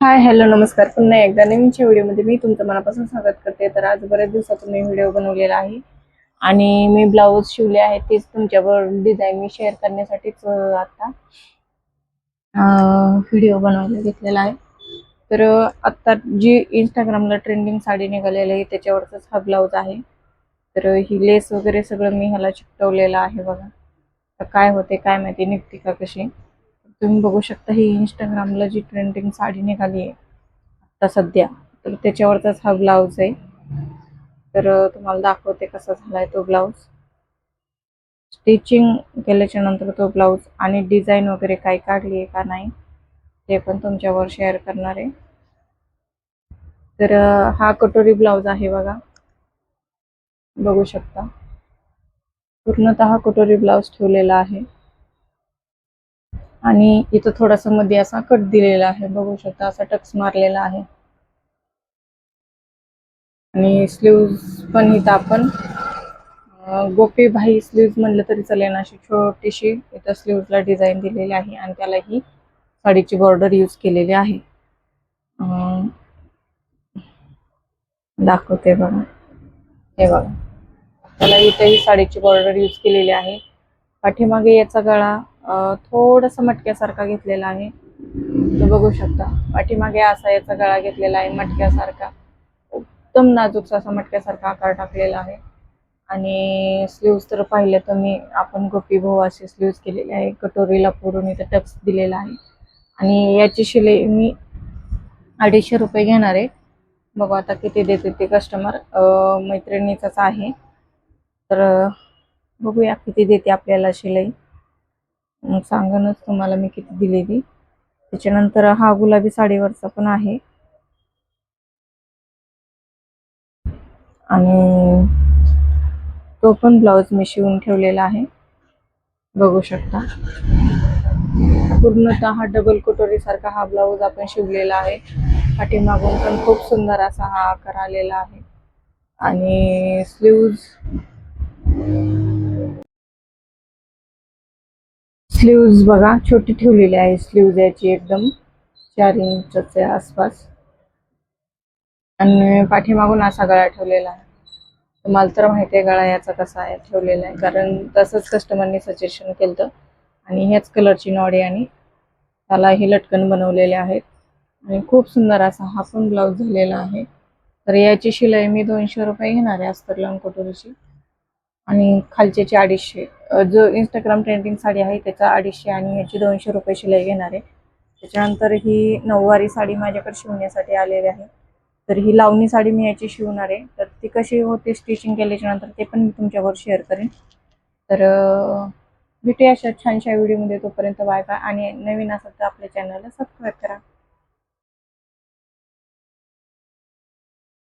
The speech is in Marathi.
हाय हॅलो नमस्कार. पुन्हा एकदा नवीनच्या व्हिडिओमध्ये मी तुमचं मनापासून स्वागत करते. तर आज बऱ्याच दिवसातून मी व्हिडिओ बनवलेला आहे. आणि मी ब्लाऊज शिवले आहे तेच तुमच्यावर डिझाईन मी शेअर करण्यासाठीच आता व्हिडिओ बनवायला घेतलेला आहे. तर आत्ता जी इंस्टाग्रामला ट्रेंडिंग साडी निघालेली आहे त्याच्यावरच हा ब्लाऊज आहे. तर ही लेस वगैरे सगळं मी ह्याला चिकटवलेलं आहे बघा. तर काय होते काय माहिती निघते का कशी? तुम्ही बघू शकता ही इंस्टाग्रामला जी ट्रेंडिंग साडी निघाली आहे आता सध्या तर त्याच्यावरचाच हा ब्लाऊज आहे. तर तुम्हाला दाखवते कसा झालाय तो ब्लाऊज स्टिचिंग केल्याच्यानंतर तो ब्लाऊज आणि डिझाईन वगैरे काही काढली आहे का नाही ते पण तुमच्यावर शेअर करणार आहे. तर हा कटोरी ब्लाऊज आहे बघा. बघू शकता. पूर्णतः कटोरी ब्लाऊज ठेवलेला आहे. आणि इथं थोडासा मध्ये असा कट दिलेला आहे बघू शकता असा टक्स मारलेला आहे. आणि स्लीव्ज पण इथं आपण गोपी भाई स्लीव्ज म्हणलं तरी चालेल अशी छोटीशी इथं स्लीव्जला डिझाईन दिलेली आहे आणि त्याला ही साडीची बॉर्डर यूज केलेली आहे. दाखवते बघा. हे बघा. त्याला इथं ही साडीची बॉर्डर यूज केलेली आहे. पाठीमागे याचा गळा थोडासा मटक्यासारखा घेतलेला आहे. तो बघू शकता. पाठीमागे असा याचा गळा घेतलेला आहे मटक्यासारखा. एकदम नाजूकसा असा मटक्यासारखा आकार टाकलेला आहे. आणि स्लीव्स तर पाहिलं तर मी आपण गोपी भाऊ असे स्लीव्स केलेले आहे. कटोरीला पुरून इथं टक्स दिलेला आहे. आणि याची शिलाई मी अडीचशे रुपये घेणार आहे. बघू आता किती देते ते कस्टमर मैत्रिणीचाच आहे. तर बघूया किती देते आपल्याला शिलाई. मग सांगणच तुम्हाला मी किती दिलेली. त्याच्यानंतर हा गुलाबी साडीवरचा पण आहे. आणि तो पण ब्लाऊज मी शिवून ठेवलेला आहे. बघू शकता. पूर्णतः हा डबल कटोरी सारखा हा ब्लाऊज आपण शिवलेला आहे. पाठीमागून पण खूप सुंदर असा हा आकार आलेला आहे. आणि स्लीव्ज स्लीव्ज बघा छोटी ठेवलेली आहे स्लीव्ज याची एकदम. चार इंचच्या आसपास. आणि पाठीमागून असा गळा ठेवलेला आहे. तुम्हाला तर माहिती आहे गळा याचा कसा आहे ठेवलेला आहे. कारण तसंच कस्टमरने सजेशन केलं आणि ह्याच कलरची नॉडी आणि त्याला हे लटकन बनवलेले आहेत. आणि खूप सुंदर असा हा पण ब्लाऊज झालेला आहे. तर याची शिलाई मी दोनशे रुपये घेणार आहे अस्तर लावून कटोरीची. आणि खालच्याची अडीचशे. जो इंस्टाग्राम ट्रेंडिंग साडी आहे त्याचा अडीचशे आणि ह्याची दोनशे रुपये शिलाई घेणार आहे. त्याच्यानंतर ही नऊवारी साडी माझ्याकडे शिवण्यासाठी आलेली आहे. तर ही लावणी साडी मी याची शिवणार आहे. तर ती कशी होते स्टिचिंग केल्याच्यानंतर ते पण मी तुमच्यावर शेअर करेन. तर भेटूया अशा छानशा व्हिडिओमध्ये तोपर्यंत बाय बाय आणि नवीन असेल तर आपल्या चॅनलला सबस्क्राईब करा.